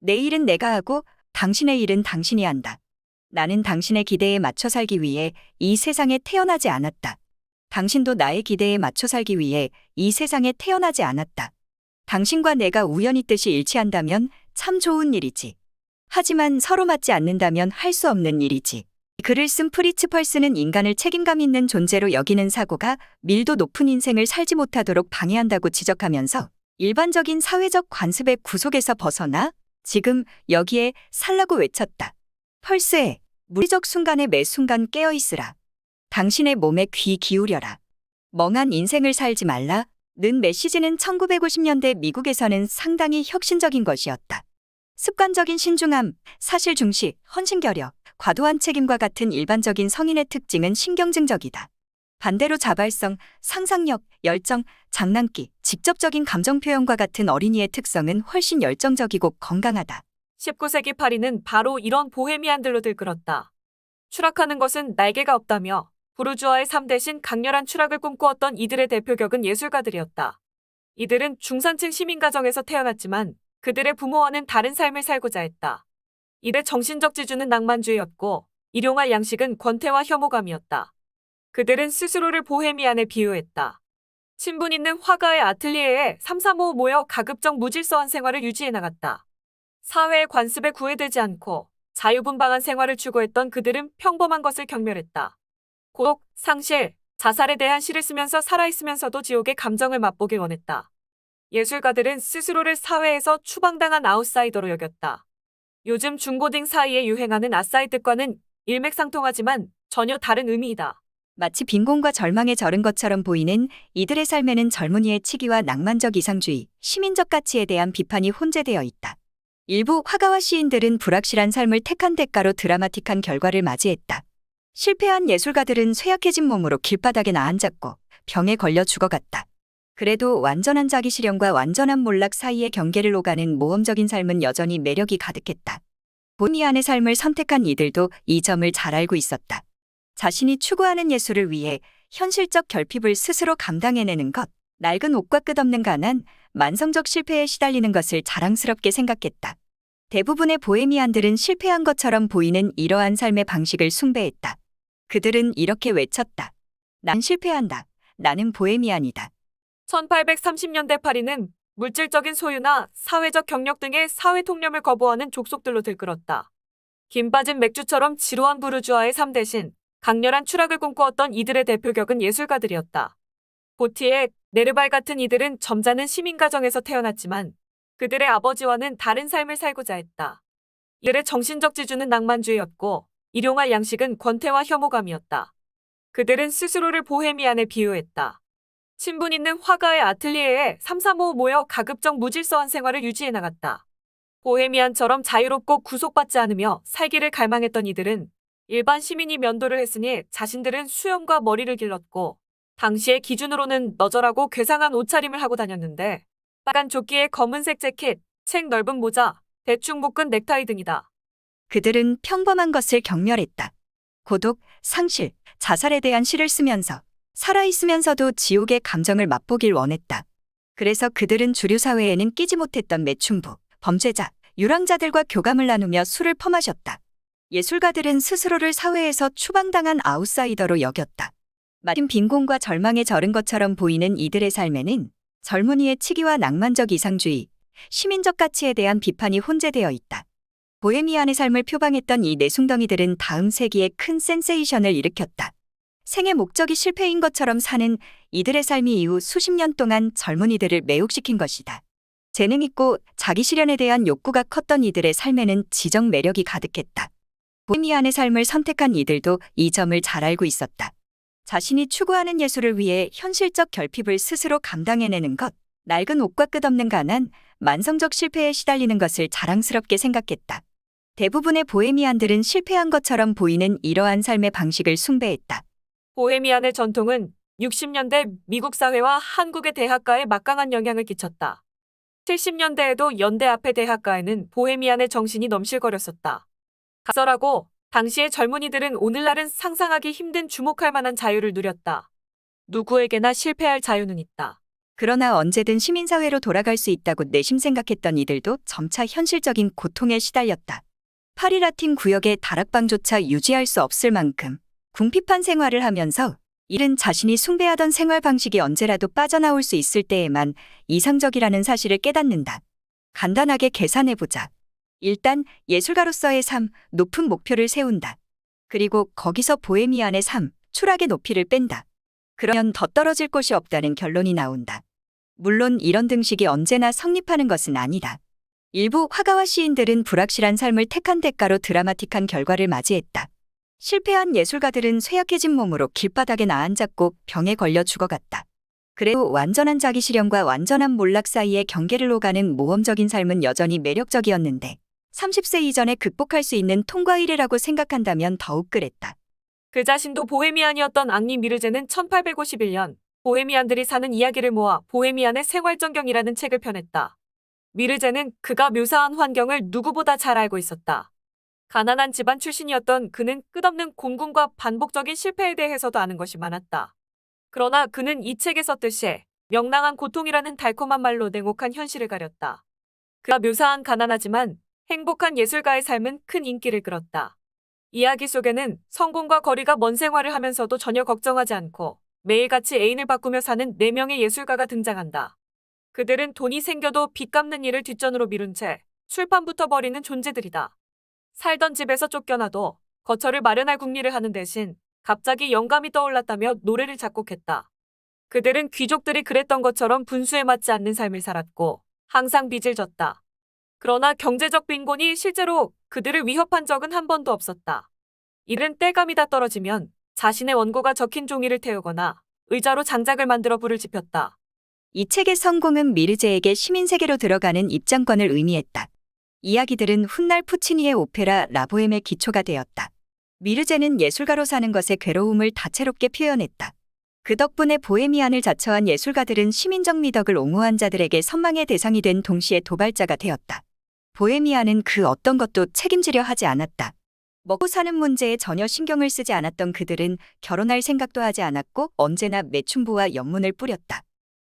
내 일은 내가 하고 당신의 일은 당신이 한다. 나는 당신의 기대에 맞춰 살기 위해 이 세상에 태어나지 않았다. 당신도 나의 기대에 맞춰 살기 위해 이 세상에 태어나지 않았다. 당신과 내가 우연히 뜻이 일치한다면 참 좋은 일이지. 하지만 서로 맞지 않는다면 할 수 없는 일이지. 글을 쓴 프리츠 펄스는 인간을 책임감 있는 존재로 여기는 사고가 밀도 높은 인생을 살지 못하도록 방해한다고 지적하면서 일반적인 사회적 관습의 구속에서 벗어나 지금 여기에 살라고 외쳤다. 펄스에 물리적 순간의 매 순간 깨어 있으라. 당신의 몸에 귀 기울여라. 멍한 인생을 살지 말라. 는 메시지는 1950년대 미국에서는 상당히 혁신적인 것이었다. 습관적인 신중함, 사실 중시, 헌신결여, 과도한 책임과 같은 일반적인 성인의 특징은 신경증적이다. 반대로 자발성, 상상력, 열정, 장난기, 직접적인 감정 표현과 같은 어린이의 특성은 훨씬 열정적이고 건강하다. 19세기 파리는 바로 이런 보헤미안들로 들끓었다. 추락하는 것은 날개가 없다며 부르주아의 삶 대신 강렬한 추락을 꿈꾸었던 이들의 대표격은 예술가들이었다. 이들은 중산층 시민가정에서 태어났지만 그들의 부모와는 다른 삶을 살고자 했다. 이들의 정신적 지주는 낭만주의였고 일용할 양식은 권태와 혐오감이었다. 그들은 스스로를 보헤미안에 비유했다. 친분 있는 화가의 아틀리에에 335 모여 가급적 무질서한 생활을 유지해 나갔다. 사회의 관습에 구애되지 않고 자유분방한 생활을 추구했던 그들은 평범한 것을 경멸했다. 고독, 상실, 자살에 대한 시를 쓰면서 살아있으면서도 지옥의 감정을 맛보길 원했다. 예술가들은 스스로를 사회에서 추방당한 아웃사이더로 여겼다. 요즘 중고딩 사이에 유행하는 아싸이 뜻과는 일맥상통하지만 전혀 다른 의미이다. 마치 빈곤과 절망에 절은 것처럼 보이는 이들의 삶에는 젊은이의 치기와 낭만적 이상주의, 시민적 가치에 대한 비판이 혼재되어 있다. 일부 화가와 시인들은 불확실한 삶을 택한 대가로 드라마틱한 결과를 맞이했다. 실패한 예술가들은 쇠약해진 몸으로 길바닥에 나앉았고 병에 걸려 죽어갔다. 그래도 완전한 자기 실현과 완전한 몰락 사이의 경계를 오가는 모험적인 삶은 여전히 매력이 가득했다. 보미안의 삶을 선택한 이들도 이 점을 잘 알고 있었다. 자신이 추구하는 예술을 위해 현실적 결핍을 스스로 감당해내는 것, 낡은 옷과 끝없는 가난, 만성적 실패에 시달리는 것을 자랑스럽게 생각했다. 대부분의 보헤미안들은 실패한 것처럼 보이는 이러한 삶의 방식을 숭배했다. 그들은 이렇게 외쳤다. 난 실패한다. 나는 보헤미안이다. 1830년대 파리는 물질적인 소유나 사회적 경력 등의 사회 통념을 거부하는 족속들로 들끓었다. 김 빠진 맥주처럼 지루한 부르주아의 삶 대신 강렬한 추락을 꿈꾸었던 이들의 대표격은 예술가들이었다. 보티에 네르발 같은 이들은 점잖은 시민 가정에서 태어났지만 그들의 아버지와는 다른 삶을 살고자 했다. 이들의 정신적 지주는 낭만주의였고 일용할 양식은 권태와 혐오감이었다. 그들은 스스로를 보헤미안에 비유했다. 친분 있는 화가의 아틀리에에 335 모여 가급적 무질서한 생활을 유지해 나갔다. 보헤미안처럼 자유롭고 구속받지 않으며 살기를 갈망했던 이들은 일반 시민이 면도를 했으니 자신들은 수염과 머리를 길렀고 당시의 기준으로는 너절하고 괴상한 옷차림을 하고 다녔는데 빨간 조끼에 검은색 재킷, 책 넓은 모자, 대충 묶은 넥타이 등이다. 그들은 평범한 것을 경멸했다. 고독, 상실, 자살에 대한 시를 쓰면서 살아있으면서도 지옥의 감정을 맛보길 원했다. 그래서 그들은 주류 사회에는 끼지 못했던 매춘부, 범죄자, 유랑자들과 교감을 나누며 술을 퍼마셨다. 예술가들은 스스로를 사회에서 추방당한 아웃사이더로 여겼다. 마침 빈곤과 절망에 절은 것처럼 보이는 이들의 삶에는 젊은이의 치기와 낭만적 이상주의, 시민적 가치에 대한 비판이 혼재되어 있다. 보헤미안의 삶을 표방했던 이 내숭덩이들은 다음 세기에 큰 센세이션을 일으켰다. 생의 목적이 실패인 것처럼 사는 이들의 삶이 이후 수십 년 동안 젊은이들을 매혹시킨 것이다. 재능 있고 자기 실현에 대한 욕구가 컸던 이들의 삶에는 지적 매력이 가득했다. 보헤미안의 삶을 선택한 이들도 이 점을 잘 알고 있었다. 자신이 추구하는 예술을 위해 현실적 결핍을 스스로 감당해내는 것, 낡은 옷과 끝없는 가난, 만성적 실패에 시달리는 것을 자랑스럽게 생각했다. 대부분의 보헤미안들은 실패한 것처럼 보이는 이러한 삶의 방식을 숭배했다. 보헤미안의 전통은 60년대 미국 사회와 한국의 대학가에 막강한 영향을 끼쳤다. 70년대에도 연대 앞의 대학가에는 보헤미안의 정신이 넘실거렸었다. 가설하고 당시의 젊은이들은 오늘날은 상상하기 힘든 주목할 만한 자유를 누렸다. 누구에게나 실패할 자유는 있다. 그러나 언제든 시민사회로 돌아갈 수 있다고 내심 생각했던 이들도 점차 현실적인 고통에 시달렸다. 파리라틴 구역의 다락방조차 유지할 수 없을 만큼 궁핍한 생활을 하면서 이른 자신이 숭배하던 생활 방식이 언제라도 빠져나올 수 있을 때에만 이상적이라는 사실을 깨닫는다. 간단하게 계산해보자. 일단 예술가로서의 삶, 높은 목표를 세운다. 그리고 거기서 보헤미안의 삶, 추락의 높이를 뺀다. 그러면 더 떨어질 곳이 없다는 결론이 나온다. 물론 이런 등식이 언제나 성립하는 것은 아니다. 일부 화가와 시인들은 불확실한 삶을 택한 대가로 드라마틱한 결과를 맞이했다. 실패한 예술가들은 쇠약해진 몸으로 길바닥에 나앉았고 병에 걸려 죽어갔다. 그래도 완전한 자기 실현과 완전한 몰락 사이의 경계를 오가는 모험적인 삶은 여전히 매력적이었는데 30세 이전에 극복할 수 있는 통과일이라고 생각한다면 더욱 그랬다. 그 자신도 보헤미안이었던 앙리 미르제는 1851년 보헤미안들이 사는 이야기를 모아 보헤미안의 생활전경이라는 책을 펴냈다. 미르제는 그가 묘사한 환경을 누구보다 잘 알고 있었다. 가난한 집안 출신이었던 그는 끝없는 공군과 반복적인 실패에 대해서도 아는 것이 많았다. 그러나 그는 이 책에 썼듯이 명랑한 고통이라는 달콤한 말로 냉혹한 현실을 가렸다. 그가 묘사한 가난하지만 행복한 예술가의 삶은 큰 인기를 끌었다. 이야기 속에는 성공과 거리가 먼 생활을 하면서도 전혀 걱정하지 않고 매일같이 애인을 바꾸며 사는 네명의 예술가가 등장한다. 그들은 돈이 생겨도 빚 갚는 일을 뒷전으로 미룬 채 술판부터 벌이는 존재들이다. 살던 집에서 쫓겨나도 거처를 마련할 궁리를 하는 대신 갑자기 영감이 떠올랐다며 노래를 작곡했다. 그들은 귀족들이 그랬던 것처럼 분수에 맞지 않는 삶을 살았고 항상 빚을 졌다. 그러나 경제적 빈곤이 실제로 그들을 위협한 적은 한 번도 없었다. 이른 떼감이 다 떨어지면 자신의 원고가 적힌 종이를 태우거나 의자로 장작을 만들어 불을 지폈다. 이 책의 성공은 미르제에게 시민세계로 들어가는 입장권을 의미했다. 이야기들은 훗날 푸치니의 오페라 라보엠의 기초가 되었다. 미르제는 예술가로 사는 것의 괴로움을 다채롭게 표현했다. 그 덕분에 보헤미안을 자처한 예술가들은 시민적 미덕을 옹호한 자들에게 선망의 대상이 된 동시에 도발자가 되었다. 보헤미안은 그 어떤 것도 책임지려 하지 않았다. 먹고 사는 문제에 전혀 신경을 쓰지 않았던 그들은 결혼할 생각도 하지 않았고 언제나 매춘부와 연문을 뿌렸다.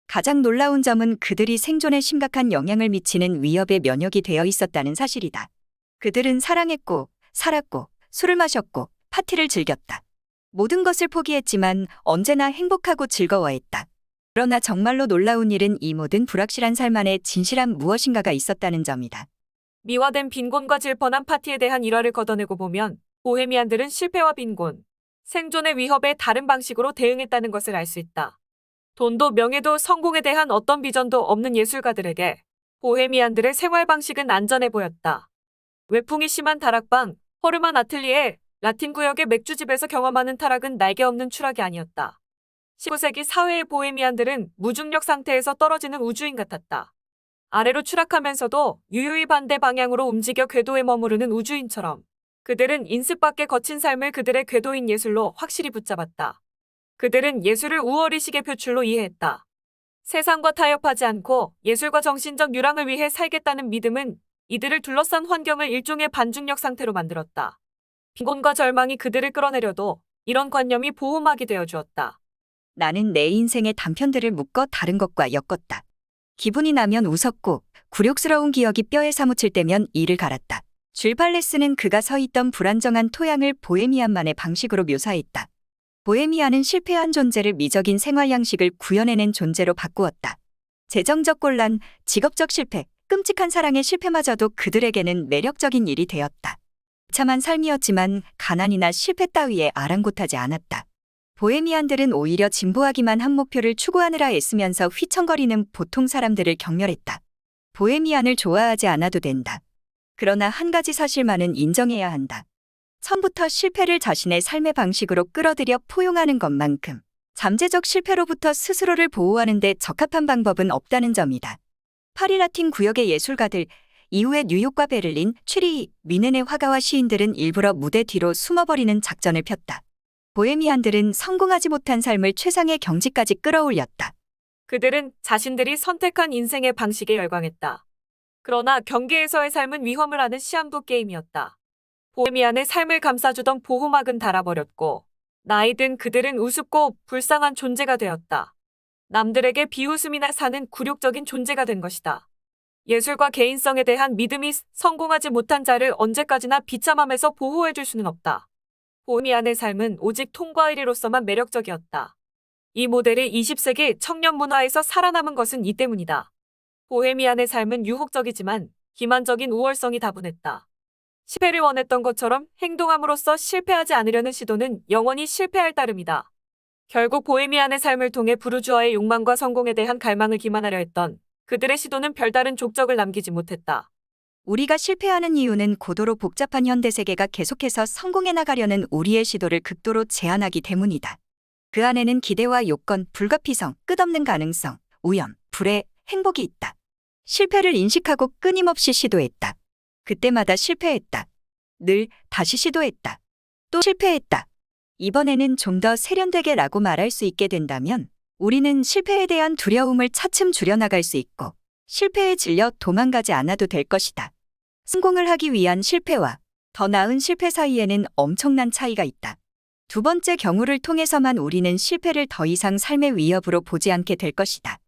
가장 놀라운 점은 그들이 생존에 심각한 영향을 미치는 위협에 면역이 되어 있었다는 사실이다. 그들은 사랑했고, 살았고, 술을 마셨고, 파티를 즐겼다. 모든 것을 포기했지만 언제나 행복하고 즐거워했다. 그러나 정말로 놀라운 일은 이 모든 불확실한 삶 안에 진실한 무엇인가가 있었다는 점이다. 미화된 빈곤과 질펀한 파티에 대한 일화를 걷어내고 보면 보헤미안들은 실패와 빈곤, 생존의 위협에 다른 방식으로 대응했다는 것을 알 수 있다. 돈도 명예도 성공에 대한 어떤 비전도 없는 예술가들에게 보헤미안들의 생활 방식은 안전해 보였다. 외풍이 심한 다락방, 허름한 아틀리에, 라틴 구역의 맥주집에서 경험하는 타락은 날개 없는 추락이 아니었다. 19세기 사회의 보헤미안들은 무중력 상태에서 떨어지는 우주인 같았다. 아래로 추락하면서도 유유히 반대 방향으로 움직여 궤도에 머무르는 우주인처럼 그들은 인습 밖의 거친 삶을 그들의 궤도인 예술로 확실히 붙잡았다. 그들은 예술을 우월의식의 표출로 이해했다. 세상과 타협하지 않고 예술과 정신적 유랑을 위해 살겠다는 믿음은 이들을 둘러싼 환경을 일종의 반중력 상태로 만들었다. 빈곤과 절망이 그들을 끌어내려도 이런 관념이 보호막이 되어 주었다. 나는 내 인생의 단편들을 묶어 다른 것과 엮었다. 기분이 나면 웃었고 굴욕스러운 기억이 뼈에 사무칠 때면 이를 갈았다. 줄팔레스는 그가 서 있던 불안정한 토양을 보헤미안만의 방식으로 묘사했다. 보헤미안은 실패한 존재를 미적인 생활 양식을 구현해낸 존재로 바꾸었다. 재정적 곤란, 직업적 실패, 끔찍한 사랑의 실패마저도 그들에게는 매력적인 일이 되었다. 참한 삶이었지만 가난이나 실패 따위에 아랑곳하지 않았다. 보헤미안들은 오히려 진보하기만 한 목표를 추구하느라 애쓰면서 휘청거리는 보통 사람들을 격렬했다. 보헤미안을 좋아하지 않아도 된다. 그러나 한 가지 사실만은 인정해야 한다. 처음부터 실패를 자신의 삶의 방식으로 끌어들여 포용하는 것만큼 잠재적 실패로부터 스스로를 보호하는 데 적합한 방법은 없다는 점이다. 파리 라틴 구역의 예술가들, 이후에 뉴욕과 베를린, 취리, 미넨의 화가와 시인들은 일부러 무대 뒤로 숨어버리는 작전을 폈다. 보헤미안들은 성공하지 못한 삶을 최상의 경지까지 끌어올렸다. 그들은 자신들이 선택한 인생의 방식에 열광했다. 그러나 경계에서의 삶은 위험을 아는 시한부 게임이었다. 보헤미안의 삶을 감싸주던 보호막은 닳아버렸고 나이 든 그들은 우습고 불쌍한 존재가 되었다. 남들에게 비웃음이나 사는 굴욕적인 존재가 된 것이다. 예술과 개인성에 대한 믿음이 성공하지 못한 자를 언제까지나 비참함에서 보호해줄 수는 없다. 보헤미안의 삶은 오직 통과 1위로서만 매력적이었다. 이 모델이 20세기 청년 문화에서 살아남은 것은 이 때문이다. 보헤미안의 삶은 유혹적이지만 기만적인 우월성이 다분했다. 실패를 원했던 것처럼 행동함으로써 실패하지 않으려는 시도는 영원히 실패할 따름이다. 결국 보헤미안의 삶을 통해 부르주아의 욕망과 성공에 대한 갈망을 기만하려 했던 그들의 시도는 별다른 족적을 남기지 못했다. 우리가 실패하는 이유는 고도로 복잡한 현대 세계가 계속해서 성공해 나가려는 우리의 시도를 극도로 제한하기 때문이다. 그 안에는 기대와 요건, 불가피성, 끝없는 가능성, 우연, 불의, 행복이 있다. 실패를 인식하고 끊임없이 시도했다. 그때마다 실패했다. 늘 다시 시도했다. 또 실패했다. 이번에는 좀 더 세련되게 라고 말할 수 있게 된다면 우리는 실패에 대한 두려움을 차츰 줄여나갈 수 있고 실패에 질려 도망가지 않아도 될 것이다. 성공을 하기 위한 실패와 더 나은 실패 사이에는 엄청난 차이가 있다. 두 번째 경우를 통해서만 우리는 실패를 더 이상 삶의 위협으로 보지 않게 될 것이다.